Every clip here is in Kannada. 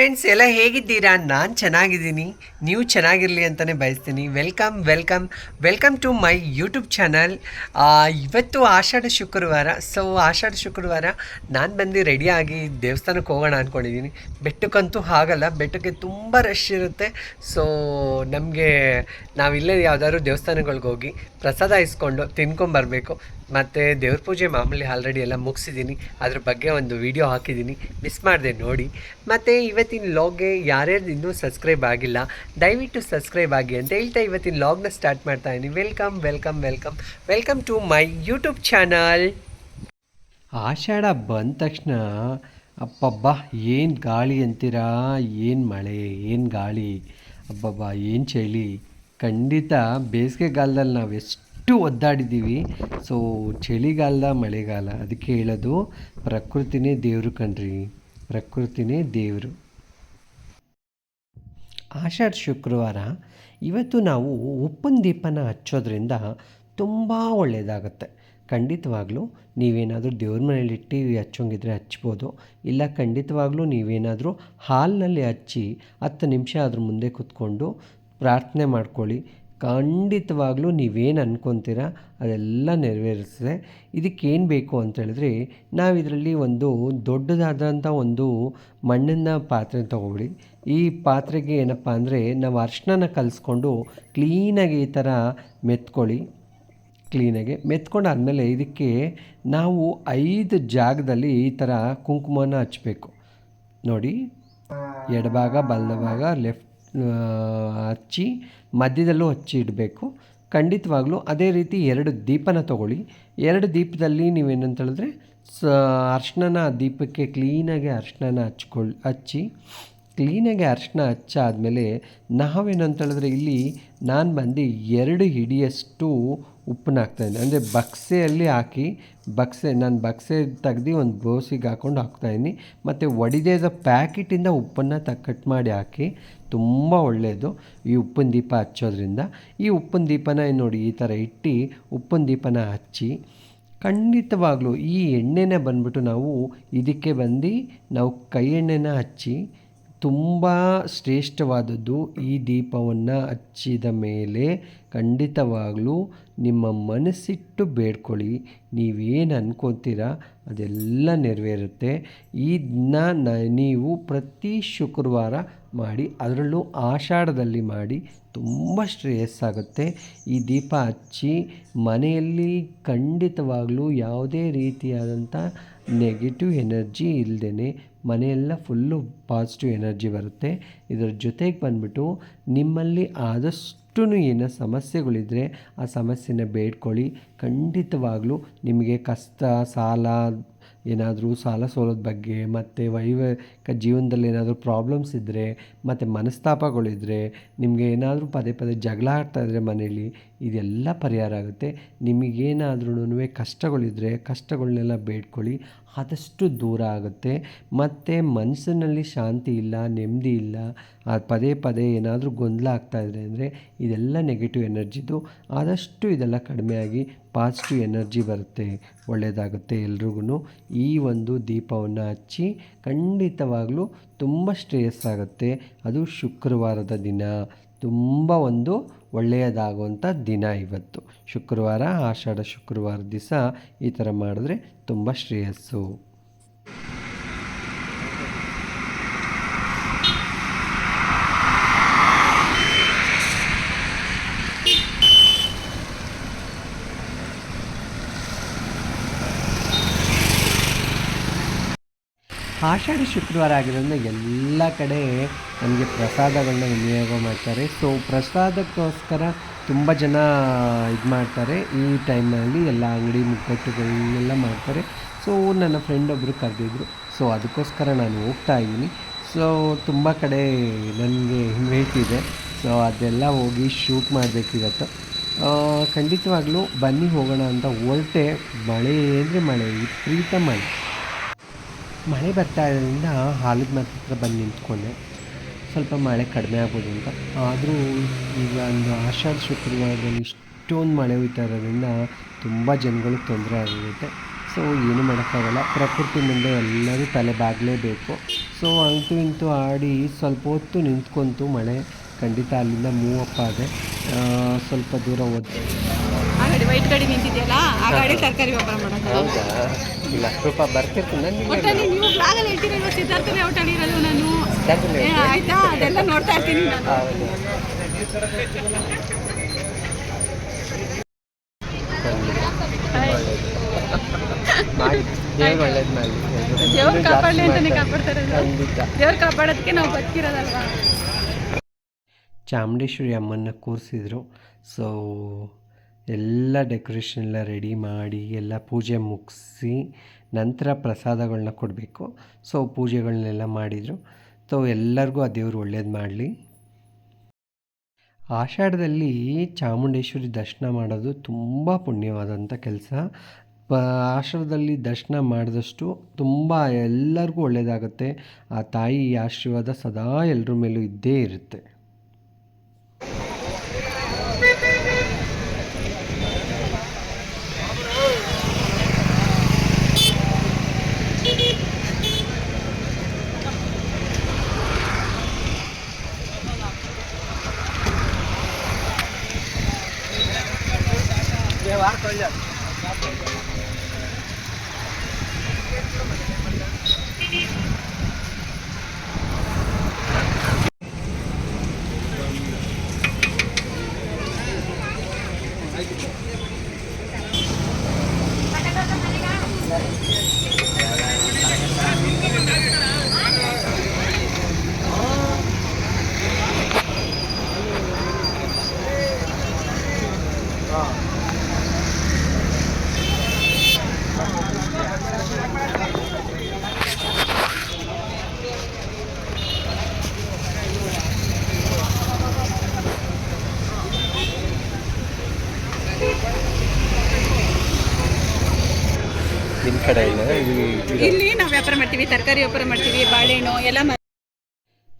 ಫ್ರೆಂಡ್ಸ್ ಎಲ್ಲ ಹೇಗಿದ್ದೀರಾ? ನಾನು ಚೆನ್ನಾಗಿದ್ದೀನಿ. ನೀವು ಚೆನ್ನಾಗಿರಲಿ ಅಂತಲೇ ಬಯಸ್ತೀನಿ. Welcome welcome welcome to my YouTube channel ಇವತ್ತು ಆಷಾಢ ಶುಕ್ರವಾರ. ಸೊ ಆಷಾಢ ಶುಕ್ರವಾರ ನಾನು ಬಂದು ರೆಡಿಯಾಗಿ ದೇವಸ್ಥಾನಕ್ಕೆ ಹೋಗೋಣ ಅಂದ್ಕೊಂಡಿದ್ದೀನಿ ಬೆಟ್ಟಕ್ಕಂತೂ ಆಗಲ್ಲ ಬೆಟ್ಟಕ್ಕೆ ತುಂಬ ರಶ್ ಇರುತ್ತೆ. ಸೊ ನಮಗೆ ನಾವಿಲ್ಲೇ ಯಾವ್ದಾದ್ರು ದೇವಸ್ಥಾನಗಳಿಗೆ ಹೋಗಿ ಪ್ರಸಾದ ಇಸ್ಕೊಂಡು ತಿನ್ಕೊಂಬರ್ಬೇಕು ಮತ್ತು ದೇವ್ರ ಪೂಜೆ ಮಾಮೂಲಿ ಆಲ್ರೆಡಿ ಎಲ್ಲ ಮುಗಿಸಿದ್ದೀನಿ. ಅದ್ರ ಬಗ್ಗೆ ಒಂದು ವಿಡಿಯೋ ಹಾಕಿದ್ದೀನಿ. ಮಿಸ್ ಮಾಡಿದೆ ನೋಡಿ. ಮತ್ತು ಇವತ್ತಿನ ಲಾಗ್ಗೆ ಯಾರ್ಯಾರು ಇನ್ನೂ ಸಬ್ಸ್ಕ್ರೈಬ್ ಆಗಿಲ್ಲ, ದಯವಿಟ್ಟು ಸಬ್ಸ್ಕ್ರೈಬ್ ಆಗಿ ಅಂತ ಹೇಳ್ತಾ ಇವತ್ತಿನ ಲಾಗ್ನ ಸ್ಟಾರ್ಟ್ ಮಾಡ್ತಾ ಇದ್ದೀನಿ. Welcome welcome welcome welcome to my YouTube channel ಆಷಾಢ ಬಂದ ತಕ್ಷಣ ಅಪ್ಪಬ್ಬ ಏನು ಗಾಳಿ ಅಂತೀರಾ? ಏನು ಮಳೆ? ಏನು ಗಾಳಿ? ಅಬ್ಬಬ್ಬ, ಏನು ಚಳಿ? ಖಂಡಿತ ಬೇಸಿಗೆಗಾಲದಲ್ಲಿ ನಾವು ಎಷ್ಟು ಒದ್ದಾಡಿದ್ದೀವಿ ಸೊ ಚಳಿಗಾಲದ ಮಳೆಗಾಲ, ಅದಕ್ಕೆ ಹೇಳೋದು ಪ್ರಕೃತಿನೇ ದೇವರು ಕಣ್ರಿ. ಪ್ರಕೃತಿನೇ ದೇವರು. ಆಷಾಢ ಶುಕ್ರವಾರ ಇವತ್ತು ನಾವು ಉಪ್ಪಿನ ದೀಪನ ಹಚ್ಚೋದ್ರಿಂದ ತುಂಬ ಒಳ್ಳೆಯದಾಗುತ್ತೆ ಖಂಡಿತವಾಗ್ಲೂ ನೀವೇನಾದರೂ ದೇವ್ರ ಮನೇಲಿ ಇಟ್ಟು ಹಚ್ಚೋಂಗಿದ್ರೆ ಹಚ್ಬೋದು. ಇಲ್ಲ ಖಂಡಿತವಾಗ್ಲೂ ನೀವೇನಾದರೂ ಹಾಲ್ನಲ್ಲಿ ಹಚ್ಚಿ ಹತ್ತು ನಿಮಿಷ ಅದ್ರ ಮುಂದೆ ಕೂತ್ಕೊಂಡು ಪ್ರಾರ್ಥನೆ ಮಾಡ್ಕೊಳ್ಳಿ. ಖಂಡಿತವಾಗ್ಲೂ ನೀವೇನು ಅಂದ್ಕೊತೀರ ಅದೆಲ್ಲ ನೆರವೇರಿಸ್ತದೆ ಇದಕ್ಕೇನು ಬೇಕು ಅಂತ ಹೇಳಿದ್ರೆ ನಾವು ಇದರಲ್ಲಿ ಒಂದು ದೊಡ್ಡದಾದಂಥ ಒಂದು ಮಣ್ಣಿನ ಪಾತ್ರೆ ತೊಗೊಬಿಡಿ ಈ ಪಾತ್ರೆಗೆ ಏನಪ್ಪ ಅಂದರೆ, ನಾವು ಅರ್ಶಿನ ಕಲಿಸ್ಕೊಂಡು ಕ್ಲೀನಾಗಿ ಈ ಥರ ಮೆತ್ಕೊಳ್ಳಿ. ಕ್ಲೀನಾಗಿ ಮೆತ್ಕೊಂಡಾದಮೇಲೆ ಇದಕ್ಕೆ ನಾವು ಐದು ಜಾಗದಲ್ಲಿ ಈ ಥರ ಕುಂಕುಮನ ಹಚ್ಚಬೇಕು ನೋಡಿ, ಎಡಭಾಗ, ಬಲಭಾಗ, ಲೆಫ್ಟ್ ಹಚ್ಚಿ ಮಧ್ಯದಲ್ಲೂ ಹಚ್ಚಿ ಇಡಬೇಕು. ಖಂಡಿತವಾಗ್ಲೂ ಅದೇ ರೀತಿ ಎರಡು ದೀಪನ ತಗೊಳ್ಳಿ. ಎರಡು ದೀಪದಲ್ಲಿ ನೀವೇನಂತ ಹೇಳಿದ್ರೆ ಸ ಅರ್ಶನ ದೀಪಕ್ಕೆ ಕ್ಲೀನಾಗಿ ಅರ್ಶಿಣನ ಹಚ್ಕೊಳ್ಳಿ ಹಚ್ಚಿ ಕ್ಲೀನಾಗಿ ಅರ್ಶಿನ ಹಚ್ಚಾದಮೇಲೆ ನಾವೇನಂತ ಹೇಳಿದ್ರೆ ಇಲ್ಲಿ ನಾನು ಬಂದು ಎರಡು ಹಿಡಿಯಷ್ಟು ಉಪ್ಪನ್ನ ಹಾಕ್ತಾಯಿದ್ದೆ ಅಂದರೆ ಬಕ್ಸೆಯಲ್ಲಿ ಹಾಕಿ, ಬಕ್ಸೆ, ನಾನು ಬಕ್ಸೆ ತೆಗ್ದು ಒಂದು ಬೋಸಿಗೆ ಹಾಕ್ಕೊಂಡು ಹಾಕ್ತಾಯಿದ್ದೀನಿ ಮತ್ತು ಒಡಿದೇದ ಪ್ಯಾಕೆಟಿಂದ ಉಪ್ಪನ್ನು ತ, ಕಟ್ ಮಾಡಿ ಹಾಕಿ, ತುಂಬ ಒಳ್ಳೆಯದು ಈ ಉಪ್ಪಿನ ದೀಪ ಹಚ್ಚೋದ್ರಿಂದ. ಈ ಉಪ್ಪಿನ ದೀಪನ ನೋಡಿ, ಈ ಥರ ಇಟ್ಟು ಉಪ್ಪಿನ ದೀಪನ ಹಚ್ಚಿ, ಖಂಡಿತವಾಗ್ಲೂ ಈ ಎಣ್ಣೆನೇ ಬಂದ್ಬಿಟ್ಟು ನಾವು ಇದಕ್ಕೆ ಬಂದು, ನಾವು ಕೈ ಎಣ್ಣೆನ ಹಚ್ಚಿ ತುಂಬ ಶ್ರೇಷ್ಠವಾದದ್ದು ಈ ದೀಪವನ್ನು ಹಚ್ಚಿದ ಮೇಲೆ ಖಂಡಿತವಾಗಲೂ ನಿಮ್ಮ ಮನಸ್ಸಿಟ್ಟು ಬೇಡ್ಕೊಳ್ಳಿ. ನೀವೇನು ಅನ್ಕೊತೀರ ಅದೆಲ್ಲ ನೆರವೇರುತ್ತೆ. ಇದನ್ನ ದಿನ ನೀವು ಪ್ರತಿ ಶುಕ್ರವಾರ ಮಾಡಿ, ಅದರಲ್ಲೂ ಆಷಾಢದಲ್ಲಿ ಮಾಡಿ ತುಂಬ ಶ್ರೇಯಸ್ಸಾಗುತ್ತೆ. ಈ ದೀಪ ಹಚ್ಚಿ ಮನೆಯಲ್ಲಿ ಖಂಡಿತವಾಗಲೂ ಯಾವುದೇ ರೀತಿಯಾದಂಥ ನೆಗೆಟಿವ್ ಎನರ್ಜಿ ಇಲ್ಲದೇ ಮನೆಯೆಲ್ಲ ಫುಲ್ಲು ಪಾಸಿಟಿವ್ ಎನರ್ಜಿ ಬರುತ್ತೆ. ಇದರ ಜೊತೆಗೆ ಬಂದ್ಬಿಟ್ಟು ನಿಮ್ಮಲ್ಲಿ ಆದಷ್ಟು ಏನು ಸಮಸ್ಯೆಗಳಿದ್ದರೆ ಆ ಸಮಸ್ಯೆನ ಬೇಡ್ಕೊಳ್ಳಿ. ಖಂಡಿತವಾಗಲೂ ನಿಮಗೆ ಕಷ್ಟ, ಸಾಲ ಏನಾದರೂ ಸಾಲ ಸೋಲದ ಬಗ್ಗೆ, ಮತ್ತು ವೈವಾಹಿಕ ಜೀವನದಲ್ಲಿ ಏನಾದರೂ ಪ್ರಾಬ್ಲಮ್ಸ್ ಇದ್ದರೆ ಮತ್ತು ಮನಸ್ತಾಪಗಳಿದ್ದರೆ ನಿಮಗೆ ಏನಾದರೂ ಪದೇ ಪದೇ ಜಗಳ ಆಡ್ತಾಯಿದ್ರೆ ಮನೇಲಿ, ಇದೆಲ್ಲ ಪರಿಹಾರ ಆಗುತ್ತೆ. ನಿಮಗೇನಾದ್ರೂ ಕಷ್ಟಗಳಿದ್ದರೆ ಕಷ್ಟಗಳನ್ನೆಲ್ಲ ಬೇಡ್ಕೊಳ್ಳಿ. ಆದಷ್ಟು ದೂರ ಆಗುತ್ತೆ. ಮತ್ತು ಮನಸ್ಸಿನಲ್ಲಿ ಶಾಂತಿ ಇಲ್ಲ, ನೆಮ್ಮದಿ ಇಲ್ಲ ಪದೇ ಪದೇ ಏನಾದರೂ ಗೊಂದಲ ಆಗ್ತಾಯಿದ್ರೆ ಅಂದರೆ ಇದೆಲ್ಲ ನೆಗೆಟಿವ್ ಎನರ್ಜಿದು ಆದಷ್ಟು ಇದೆಲ್ಲ ಕಡಿಮೆಯಾಗಿ ಪಾಸಿಟಿವ್ ಎನರ್ಜಿ ಬರುತ್ತೆ ಒಳ್ಳೆಯದಾಗುತ್ತೆ ಎಲ್ರಿಗೂ ಈ ಒಂದು ದೀಪವನ್ನು ಹಚ್ಚಿ ಖಂಡಿತವಾಗಲೂ ತುಂಬ ಶ್ರೇಯಸ್ಸಾಗುತ್ತೆ ಅದು ಶುಕ್ರವಾರದ ದಿನ. ತುಂಬ ಒಂದು ಒಳ್ಳೆಯದಾಗುವಂಥ ದಿನ ಇವತ್ತು. ಶುಕ್ರವಾರ ಆಷಾಢ ಶುಕ್ರವಾರ ದಿವಸ ಈ ಥರ ಮಾಡಿದ್ರೆ ತುಂಬ ಶ್ರೇಯಸ್ಸು. ಆಷಾಢ ಶುಕ್ರವಾರ ಆಗಿರೋದ್ರಿಂದ ಎಲ್ಲ ಕಡೆ ನಮಗೆ ಪ್ರಸಾದಗಳನ್ನ ವಿನಿಯೋಗ ಮಾಡ್ತಾರೆ. ಸೊ ಪ್ರಸಾದಕ್ಕೋಸ್ಕರ ತುಂಬ ಜನ ಇದು ಮಾಡ್ತಾರೆ. ಈ ಟೈಮ್ನಲ್ಲಿ ಎಲ್ಲ ಅಂಗಡಿ ಮುಗ್ಗಟ್ಟುಗಳನ್ನೆಲ್ಲ ಮಾಡ್ತಾರೆ. ಸೊ ನನ್ನ ಫ್ರೆಂಡ್ ಒಬ್ಬರು ಕರೆದಿದ್ರು. ಸೊ ಅದಕ್ಕೋಸ್ಕರ ನಾನು ಹೋಗ್ತಾ ಇದ್ದೀನಿ. ಸೊ ತುಂಬ ಕಡೆ ನನಗೆ ಇನ್ವೈಟ್ ಇದೆ. ಸೊ ಅದೆಲ್ಲ ಹೋಗಿ ಶೂಟ್ ಮಾಡಬೇಕಿವತ್ತು ಖಂಡಿತವಾಗ್ಲೂ ಬನ್ನಿ ಹೋಗೋಣ ಅಂತ ಹೊರಟೆ. ಮಳೆ ಅಂದರೆ ಮಳೆ, ವಿಪರೀತ ಮಳೆ. ಮಳೆ ಬರ್ತಾ ಇರೋದ್ರಿಂದ ಹಾಲದ ಮರದ ಹತ್ರ ಬಂದು ನಿಂತ್ಕೊಂಡೆ. ಸ್ವಲ್ಪ ಮಳೆ ಕಡಿಮೆ ಆಗ್ಬೋದು ಅಂತ. ಆದರೂ ಈಗ ಒಂದು ಆಷಾಢ ಶುಕ್ರವಾರದಲ್ಲಿ ಇಷ್ಟೊಂದು ಮಳೆ ಹುಯ್ತಾ ಇರೋದ್ರಿಂದ ತುಂಬ ಜನಗಳಿಗೆ ತೊಂದರೆ ಆಗಿರುತ್ತೆ ಸೊ ಏನು ಮಾಡೋಕ್ಕಾಗಲ್ಲ. ಪ್ರಕೃತಿ ಮುಂದೆ ಎಲ್ಲರೂ ತಲೆ ಬಾಗಲೇಬೇಕು. ಸೊ ಅಂತೂ ಇಂತೂ ಆಡಿ ಸ್ವಲ್ಪ ಹೊತ್ತು ನಿಂತ್ಕೊಂತು ಮಳೆ ಖಂಡಿತ ಅಲ್ಲಿಂದ ಮೂವಪ್ಪ ಆದರೆ ಆ, ಸ್ವಲ್ಪ ದೂರ ಗಾಡಿ ವೈಟ್ ಗಾಡಿ ನಿಂತಿದೆಯಲ್ಲ ಆ ಗಾಡಿ ತರಕಾರಿ ವ್ಯಾಪಾರ ಮಾಡೋದು ಹೌದಾ? ಇಲ್ಲ ಸ್ವಲ್ಪ ಬರ್ತಿರ್ತೀನಿ ನನಗೆ ಒಟ್ಟಲ್ಲಿ ನೀವು ಬ್ಲಾಗಲ್ಲಿ ಸಿದ್ಧಾರ್ಥನೇ ಒಟ್ಟಲ್ಲಿ ಇರೋದು ನಾನು? ಏ, ಆಯ್ತಾ? ಅದೆಲ್ಲ ನೋಡ್ತಾ ಇರ್ತೀನಿ ನಾನು. ಹೌದು. ಮಾಡಿ ದೇವ್ರು ಒಳ್ಳೇದು ಮಾಡಿ. ದೇವ್ರು ಕಾಪಾಡಲಿ ಅಂತಾನೆ ಕಾಪಾಡ್ತಾರೆ ಖಂಡಿತ. ದೇವ್ರು ಕಾಪಾಡೋದಕ್ಕೆ ನಾವು ಬದುಕಿರೋದಲ್ವಾ? ಚಾಮುಂಡೇಶ್ವರಿ ಅಮ್ಮನ ಕೂರಿಸಿದ್ರು. ಸೊ ಎಲ್ಲ ಡೆಕೋರೇಷನ್ ಎಲ್ಲ ರೆಡಿ ಮಾಡಿ ಎಲ್ಲ ಪೂಜೆ ಮುಗಿಸಿ ನಂತರ ಪ್ರಸಾದಗಳನ್ನ ಕೊಡಬೇಕು. ಸೊ ಪೂಜೆಗಳನ್ನೆಲ್ಲ ಮಾಡಿದರು. ಸೊ ಎಲ್ಲರಿಗೂ ಆ ದೇವರು ಒಳ್ಳೇದು ಮಾಡಲಿ. ಆಷಾಢದಲ್ಲಿ ಚಾಮುಂಡೇಶ್ವರಿ ದರ್ಶನ ಮಾಡೋದು ತುಂಬ ಪುಣ್ಯವಾದಂಥ ಕೆಲಸ. ಪ ಆಶ್ರಮದಲ್ಲಿ ದರ್ಶನ ಮಾಡಿದಷ್ಟು ತುಂಬ ಎಲ್ಲರಿಗೂ ಒಳ್ಳೆಯದಾಗುತ್ತೆ ಆ ತಾಯಿ ಆಶೀರ್ವಾದ ಸದಾ ಎಲ್ಲರ ಮೇಲೂ ಇದ್ದೇ ಇರುತ್ತೆ. ನಿಮ್ಮ ಕಡೆ ಇಲ್ಲ ನಾವು ವ್ಯಾಪಾರ ಮಾಡ್ತೀವಿ, ತರಕಾರಿ ವ್ಯಾಪಾರ ಮಾಡ್ತೀವಿ, ಬಾಳೆಹಣ್ಣು ಎಲ್ಲ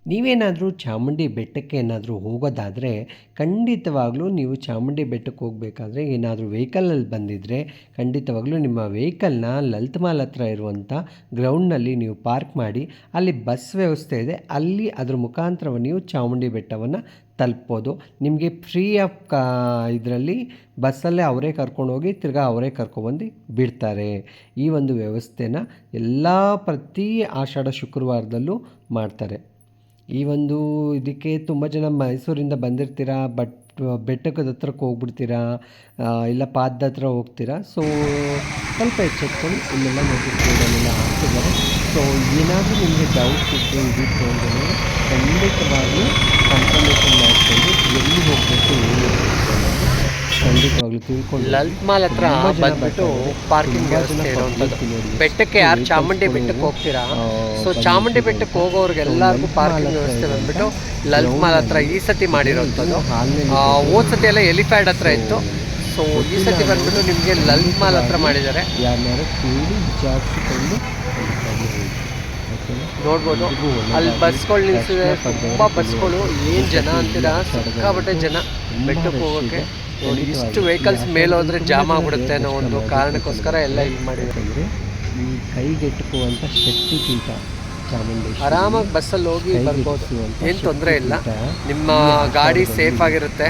ನೀವೇನಾದರೂ ಚಾಮುಂಡಿ ಬೆಟ್ಟಕ್ಕೆ ಏನಾದರೂ ಹೋಗೋದಾದರೆ ಖಂಡಿತವಾಗಲೂ ನೀವು ಚಾಮುಂಡಿ ಬೆಟ್ಟಕ್ಕೆ ಹೋಗಬೇಕಾದ್ರೆ ಏನಾದರೂ ವೆಹಿಕಲಲ್ಲಿ ಬಂದಿದ್ದರೆ ಖಂಡಿತವಾಗಲೂ ನಿಮ್ಮ ವೆಹಿಕಲ್ನ ಲಲಿತ್ ಮಾಲ್ ಹತ್ರ ಇರುವಂಥ ಗ್ರೌಂಡ್ನಲ್ಲಿ ನೀವು ಪಾರ್ಕ್ ಮಾಡಿ, ಅಲ್ಲಿ ಬಸ್ ವ್ಯವಸ್ಥೆ ಇದೆ, ಅಲ್ಲಿ ಅದರ ಮುಖಾಂತರ ನೀವು ಚಾಮುಂಡಿ ಬೆಟ್ಟವನ್ನು ತಲುಪ್ಬೋದು. ನಿಮಗೆ ಫ್ರೀ ಆಫ್ ಕಾ ಇದರಲ್ಲಿ ಬಸ್ಸಲ್ಲೇ ಅವರೇ ಕರ್ಕೊಂಡೋಗಿ ತಿರ್ಗಾ ಅವರೇ ಕರ್ಕೊಬಂದು ಬಿಡ್ತಾರೆ. ಈ ಒಂದು ವ್ಯವಸ್ಥೆನ ಎಲ್ಲ ಪ್ರತಿ ಆಷಾಢ ಶುಕ್ರವಾರದಲ್ಲೂ ಮಾಡ್ತಾರೆ. ಈ ಒಂದು ಇದಕ್ಕೆ ತುಂಬ ಜನ ಮೈಸೂರಿಂದ ಬಂದಿರ್ತೀರಾ, ಬಟ್, ಬೆಟ್ಟಕ್ಕದ ಹತ್ರಕ್ಕೆ ಹೋಗ್ಬಿಡ್ತೀರಾ ಇಲ್ಲ ಪಾದದ ಹತ್ರ ಹೋಗ್ತೀರಾ, ಸೊ, ಸ್ವಲ್ಪ ಎಚ್ಚೆತ್ಕೊಂಡು ಇಲ್ಲೆಲ್ಲ ನೋಟಿಸ್ ಬೋರ್ಡಲ್ಲೆಲ್ಲ ಹಾಕ್ತಿದ್ದಾರೆ. ಸೊ, ಏನಾದರೂ ನಿಮಗೆ ಡೌಟ್ ಇತ್ತು ಇದಿತ್ತು ಅಂದರೆ ಖಂಡಿತವಾಗ್ಲೂ ತಿಳ್ಕೊಂಡು ಲಲಿತ್ ಮಾಲ್ ಹತ್ರ ಬಂದ್ಬಿಟ್ಟು. ಪಾರ್ಕಿಂಗ್ ವ್ಯವಸ್ಥೆ ಇರುವಂಥದ್ದು. ಬೆಟ್ಟಕ್ಕೆ ಯಾರು ಚಾಮುಂಡಿ ಬೆಟ್ಟಕ್ಕೆ ಹೋಗ್ತೀರಾ? ಸೊ ಚಾಮುಂಡಿ ಬೆಟ್ಟಕ್ಕೆ ಹೋಗೋರ್ಗೆ ಎಲ್ಲರಿಗೂ ಲಲಿತ್ ಪಾರ್ಕಿಂಗ್ ವ್ಯವಸ್ಥೆ ಬಂದ್ಬಿಟ್ಟು ಲಲಿತ್ ಮಾಲ್ ಹತ್ರ ಈ ಸತಿ ಮಾಡಿರೋಂಥದ್ದು. ಹೋದ್ ಸತಿ ಎಲ್ಲ ಎಲಿಫ್ಯಾಡ್ ಹತ್ರ ಇತ್ತು. ಸೊ ಈ ಸತಿ ಬಂದ್ಬಿಟ್ಟು ನಿಮಗೆ ಲಲಿತ್ ಮಾಲ್ ಹತ್ರ ಮಾಡಿದ್ದಾರೆ. ನೋಡ್ಬೋದು. ಅಲ್ಲಿ ಬಸ್ಗಳು ನಿಲ್ಸಿದೆ. ತುಂಬ ಬಸ್ಗಳು. ಏನ್ ಜನ ಅಂತೀರಾ? ಸಿಕ್ಕಾಪಟ್ಟೆ ಜನ. ಬೆಟ್ಟಕ್ಕೆ ಹೋಗೋಕ್ಕೆ. ನೋಡಿ ಇಷ್ಟು ವೆಹಿಕಲ್ಸ್ ಮೇಲೆ ಹೋದ್ರೆ ಜಾಮ್ ಆಗ್ಬಿಡುತ್ತೆ ಅನ್ನೋ ಒಂದು ಕಾರಣಕ್ಕೋಸ್ಕರ ಎಲ್ಲ ಇದು ಮಾಡಿದ್ರೆ ಈ ಕೈಗೆಟುಕುವಂಥ ಶಕ್ತಿ ಪೀಠ ಚಾಮುಂಡೇಶ್ವರಿ ಆರಾಮಾಗಿ ಬಸ್ಸಲ್ಲಿ ಹೋಗಿ ಬರ್ಬೋದು. ಏನು ತೊಂದರೆ ಇಲ್ಲ. ನಿಮ್ಮ ಗಾಡಿ ಸೇಫ್ ಆಗಿರುತ್ತೆ.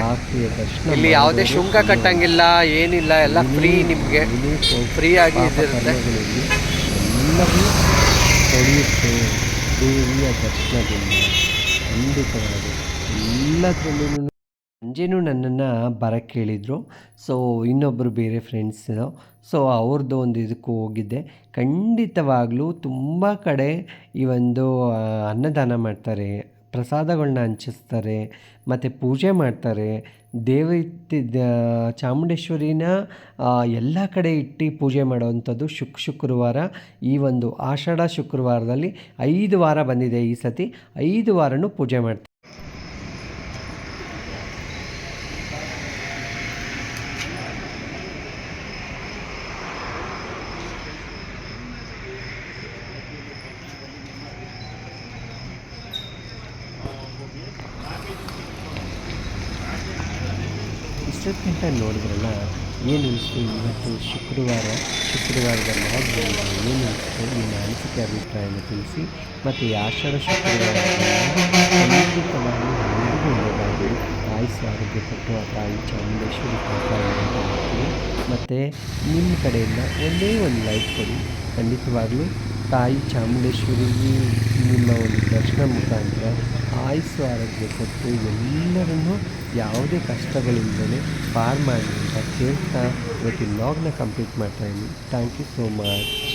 ಇಲ್ಲಿ ಯಾವುದೇ ಶುಂಕ ಕಟ್ಟಂಗಿಲ್ಲ ಏನಿಲ್ಲ ಎಲ್ಲ ಫ್ರೀ ನಿಮಗೆ. ಫ್ರೀ ಆಗಿ ಇದಿರುತ್ತೆ ದೇವಿಯ ದರ್ಶನದಿಂದ. ಖಂಡಿತವಾಗಿ ಎಲ್ಲದರಲ್ಲೂ ಸಂಜೆನೂ ನನ್ನನ್ನು ಬರಕ್ಕೆ ಹೇಳಿದರು. ಸೊ ಇನ್ನೊಬ್ಬರು ಬೇರೆ ಫ್ರೆಂಡ್ಸು ಸೊ ಅವ್ರದ್ದು ಒಂದು ಇದಕ್ಕೂ ಹೋಗಿದ್ದೆ. ಖಂಡಿತವಾಗಲೂ ತುಂಬ ಕಡೆ ಈ ಒಂದು ಅನ್ನದಾನ ಮಾಡ್ತಾರೆ. ಪ್ರಸಾದಗಳನ್ನ ಹಂಚಿಸ್ತಾರೆ. ಮತ್ತು ಪೂಜೆ ಮಾಡ್ತಾರೆ. ದೇವತೆ ಚಾಮುಂಡೇಶ್ವರಿನ ಎಲ್ಲ ಕಡೆ ಇಟ್ಟು ಪೂಜೆ ಮಾಡುವಂಥದ್ದು ಶುಕ್, ಶುಕ್ರವಾರ. ಈ ಒಂದು ಆಷಾಢ ಶುಕ್ರವಾರದಲ್ಲಿ ಐದು ವಾರ ಬಂದಿದೆ ಈ ಸತಿ. ಐದು ವಾರನೂ ಪೂಜೆ ಮಾಡ್ತಾರೆ. ಇಷ್ಟೊತ್ತಿಂತ ನೋಡಿದ್ರಲ್ಲ, ಏನು ಅನಿಸ್ತು? ಇವತ್ತು ಶುಕ್ರವಾರ, ಶುಕ್ರವಾರದ ಲಾಗ್ನಲ್ಲಿ ಏನು ಅನಿಸ್ತು? ನಿಮ್ಮ ಅನಿಸಿಕೆ, ಅಭಿಪ್ರಾಯನ ತಿಳಿಸಿ. ಮತ್ತು ಈ ಆಷಾಢ ಶುಕ್ರವಾರ ಒಳ್ಳೆಯದಾಗಲಿ ಆಯುಸ್ಸು ಆರೋಗ್ಯ ಕೊಟ್ಟು ಆ ತಾಯಿ ಚಾಮುಂಡೇಶ್ವರಿ ಕಾಪಾಡಿ ಮತ್ತು ನಿಮ್ಮ ಕಡೆಯಿಂದ ಒಂದೇ ಒಂದು ಲೈಕ್ ಕೊಡಿ. ಖಂಡಿತವಾಗಲೂ ತಾಯಿ ಚಾಮುಂಡೇಶ್ವರಿ ನಿಮ್ಮ ಒಂದು ದರ್ಶನ ಮುಖಾಂತರ ಆಯುಸ್ಸು ಆರೋಗ್ಯ ಕೊಟ್ಟು ಎಲ್ಲರನ್ನೂ ಯಾವುದೇ ಕಷ್ಟಗಳಿಲ್ಲದೆ ಪಾರು ಮಾಡಿ ಅಂತ ಕೇಳ್ತಾ ಇವತ್ತಿನ ಲಾಗ್ನ ಕಂಪ್ಲೀಟ್ ಮಾಡ್ತಾಯಿದ್ದೀನಿ ಥ್ಯಾಂಕ್ ಯು ಸೋ ಮಚ್